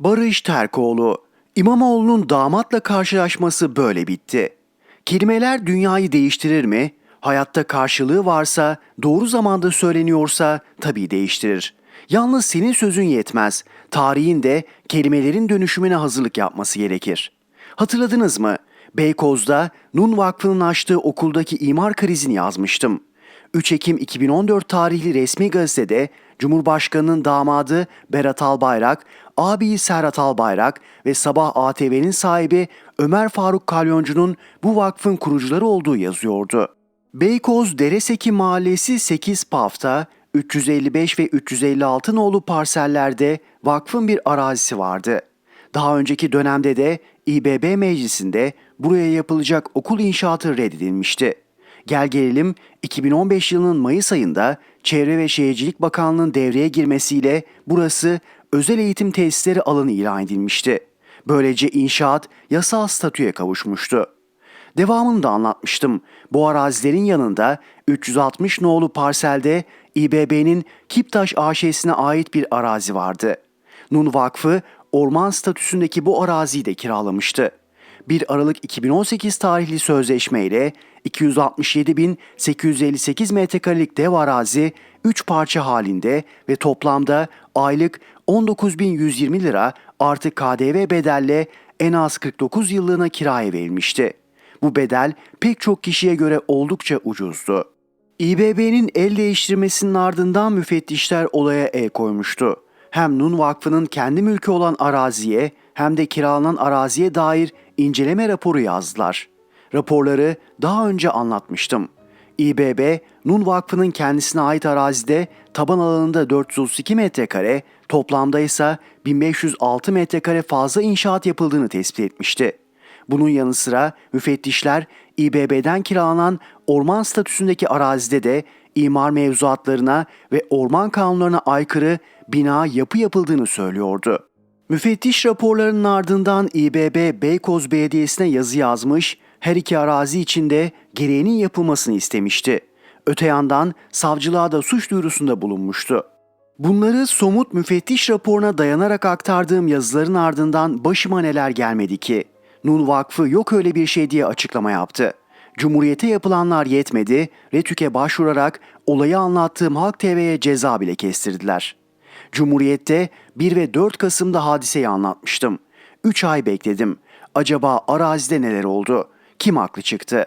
Barış Terkoğlu, İmamoğlu'nun damatla karşılaşması böyle bitti. Kelimeler dünyayı değiştirir mi? Hayatta karşılığı varsa, doğru zamanda söyleniyorsa tabii değiştirir. Yalnız senin sözün yetmez. Tarihin de kelimelerin dönüşümüne hazırlık yapması gerekir. Hatırladınız mı? Beykoz'da Nun Vakfı'nın açtığı okuldaki imar krizini yazmıştım. 3 Ekim 2014 tarihli resmi gazetede Cumhurbaşkanı'nın damadı Berat Albayrak, abi Serhat Albayrak ve Sabah ATV'nin sahibi Ömer Faruk Kalyoncu'nun bu vakfın kurucuları olduğu yazıyordu. Beykoz Dereseki Mahallesi 8 Paf'ta 355 ve 356 nolu parsellerde vakfın bir arazisi vardı. Daha önceki dönemde de İBB meclisinde buraya yapılacak okul inşaatı reddedilmişti. Gel gelelim 2015 yılının Mayıs ayında Çevre ve Şehircilik Bakanlığı'nın devreye girmesiyle burası özel eğitim tesisleri alanı ilan edilmişti. Böylece inşaat yasal statüye kavuşmuştu. Devamını da anlatmıştım. Bu arazilerin yanında 360 nolu parselde İBB'nin Kiptaş AŞ'sine ait bir arazi vardı. Nun Vakfı orman statüsündeki bu araziyi de kiralamıştı. 1 Aralık 2018 tarihli sözleşme ile 267.858 metrekarelik dev arazi 3 parça halinde ve toplamda aylık 19.120 lira artı KDV bedelle en az 49 yıllığına kiraya verilmişti. Bu bedel pek çok kişiye göre oldukça ucuzdu. İBB'nin el değiştirmesinin ardından müfettişler olaya el koymuştu. Hem Nun Vakfı'nın kendi mülkü olan araziye hem de kiralanan araziye dair inceleme raporu yazdılar. Raporları daha önce anlatmıştım. İBB, Nun Vakfı'nın kendisine ait arazide taban alanında 432 metrekare, toplamda ise 1506 metrekare fazla inşaat yapıldığını tespit etmişti. Bunun yanı sıra müfettişler İBB'den kiralanan orman statüsündeki arazide de imar mevzuatlarına ve orman kanunlarına aykırı bina yapı yapıldığını söylüyordu. Müfettiş raporlarının ardından İBB Beykoz Belediyesi'ne yazı yazmış, her iki arazi içinde gereğinin yapılmasını istemişti. Öte yandan savcılığa da suç duyurusunda bulunmuştu. Bunları somut müfettiş raporuna dayanarak aktardığım yazıların ardından başıma neler gelmedi ki? Nun Vakfı yok öyle bir şey diye açıklama yaptı. Cumhuriyete yapılanlar yetmedi, Retük'e başvurarak olayı anlattığım Halk TV'ye ceza bile kestirdiler. Cumhuriyet'te 1 ve 4 Kasım'da hadiseyi anlatmıştım. 3 ay bekledim. Acaba arazide neler oldu? Kim haklı çıktı?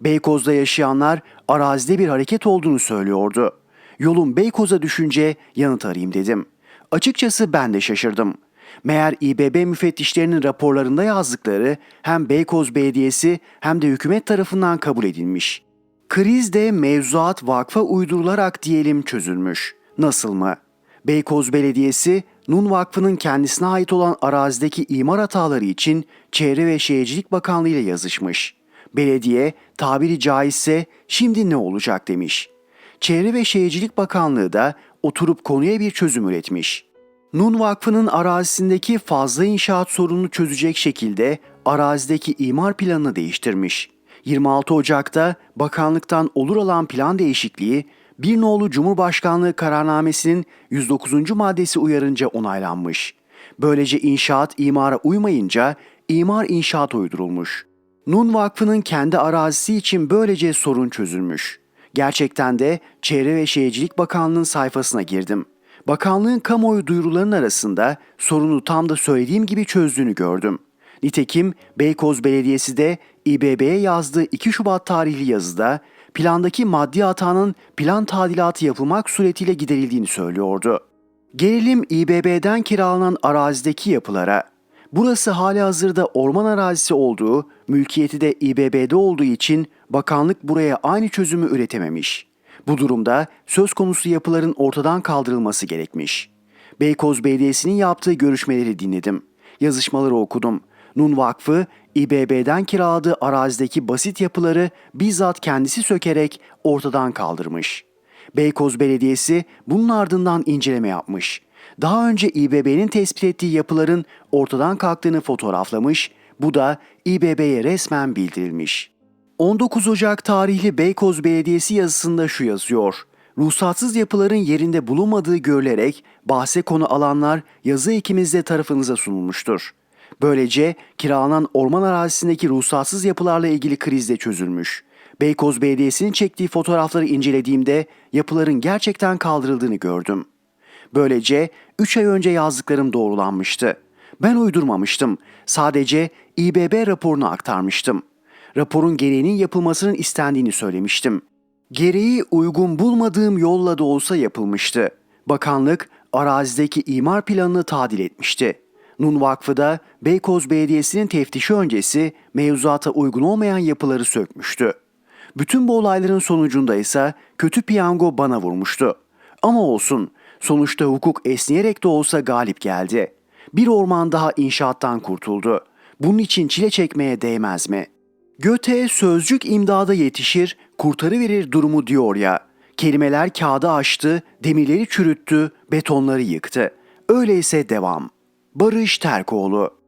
Beykoz'da yaşayanlar arazide bir hareket olduğunu söylüyordu. Yolum Beykoz'a düşünce yanıt arayayım dedim. Açıkçası ben de şaşırdım. Meğer İBB müfettişlerinin raporlarında yazdıkları hem Beykoz Belediyesi hem de hükümet tarafından kabul edilmiş. Kriz de mevzuat vakfa uydurularak diyelim çözülmüş. Nasıl mı? Beykoz Belediyesi, Nun Vakfı'nın kendisine ait olan arazideki imar hataları için Çevre ve Şehircilik Bakanlığı ile yazışmış. Belediye, tabiri caizse şimdi ne olacak demiş. Çevre ve Şehircilik Bakanlığı da oturup konuya bir çözüm üretmiş. Nun Vakfı'nın arazisindeki fazla inşaat sorununu çözecek şekilde arazideki imar planını değiştirmiş. 26 Ocak'ta bakanlıktan olur olan plan değişikliği bir nolu Cumhurbaşkanlığı kararnamesinin 109. maddesi uyarınca onaylanmış. Böylece inşaat imara uymayınca imar inşaat uydurulmuş. Nun Vakfı'nın kendi arazisi için böylece sorun çözülmüş. Gerçekten de Çevre ve Şehircilik Bakanlığı'nın sayfasına girdim. Bakanlığın kamuoyu duyurularının arasında sorunu tam da söylediğim gibi çözdüğünü gördüm. Nitekim Beykoz Belediyesi de İBB'ye yazdığı 2 Şubat tarihli yazıda plandaki maddi hatanın plan tadilatı yapılmak suretiyle giderildiğini söylüyordu. Gelelim İBB'den kiralanan arazideki yapılara. Burası hali hazırda orman arazisi olduğu, mülkiyeti de İBB'de olduğu için bakanlık buraya aynı çözümü üretememiş. Bu durumda söz konusu yapıların ortadan kaldırılması gerekmiş. Beykoz Belediyesi'nin yaptığı görüşmeleri dinledim. Yazışmaları okudum. Nun Vakfı, İBB'den kiraladığı arazideki basit yapıları bizzat kendisi sökerek ortadan kaldırmış. Beykoz Belediyesi bunun ardından inceleme yapmış. Daha önce İBB'nin tespit ettiği yapıların ortadan kalktığını fotoğraflamış, bu da İBB'ye resmen bildirilmiş. 19 Ocak tarihli Beykoz Belediyesi yazısında şu yazıyor. Ruhsatsız yapıların yerinde bulunmadığı görülerek bahse konu alanlar yazı ekimizde tarafınıza sunulmuştur. Böylece kiralanan orman arazisindeki ruhsatsız yapılarla ilgili kriz de çözülmüş. Beykoz Belediyesi'nin çektiği fotoğrafları incelediğimde yapıların gerçekten kaldırıldığını gördüm. Böylece 3 ay önce yazdıklarım doğrulanmıştı. Ben uydurmamıştım. Sadece İBB raporunu aktarmıştım. Raporun gereğinin yapılmasının istendiğini söylemiştim. Gereği uygun bulmadığım yolla da olsa yapılmıştı. Bakanlık arazideki imar planını tadil etmişti. Nun Vakfı da Beykoz Belediyesi'nin teftişi öncesi mevzuata uygun olmayan yapıları sökmüştü. Bütün bu olayların sonucunda ise kötü piyango bana vurmuştu. Ama olsun, sonuçta hukuk esneyerek de olsa galip geldi. Bir orman daha inşaattan kurtuldu. Bunun için çile çekmeye değmez mi? Göte sözcük imdada yetişir, kurtarıverir durumu diyor ya. Kelimeler kağıdı açtı, demirleri çürüttü, betonları yıktı. Öyleyse devam. Barış Terkoğlu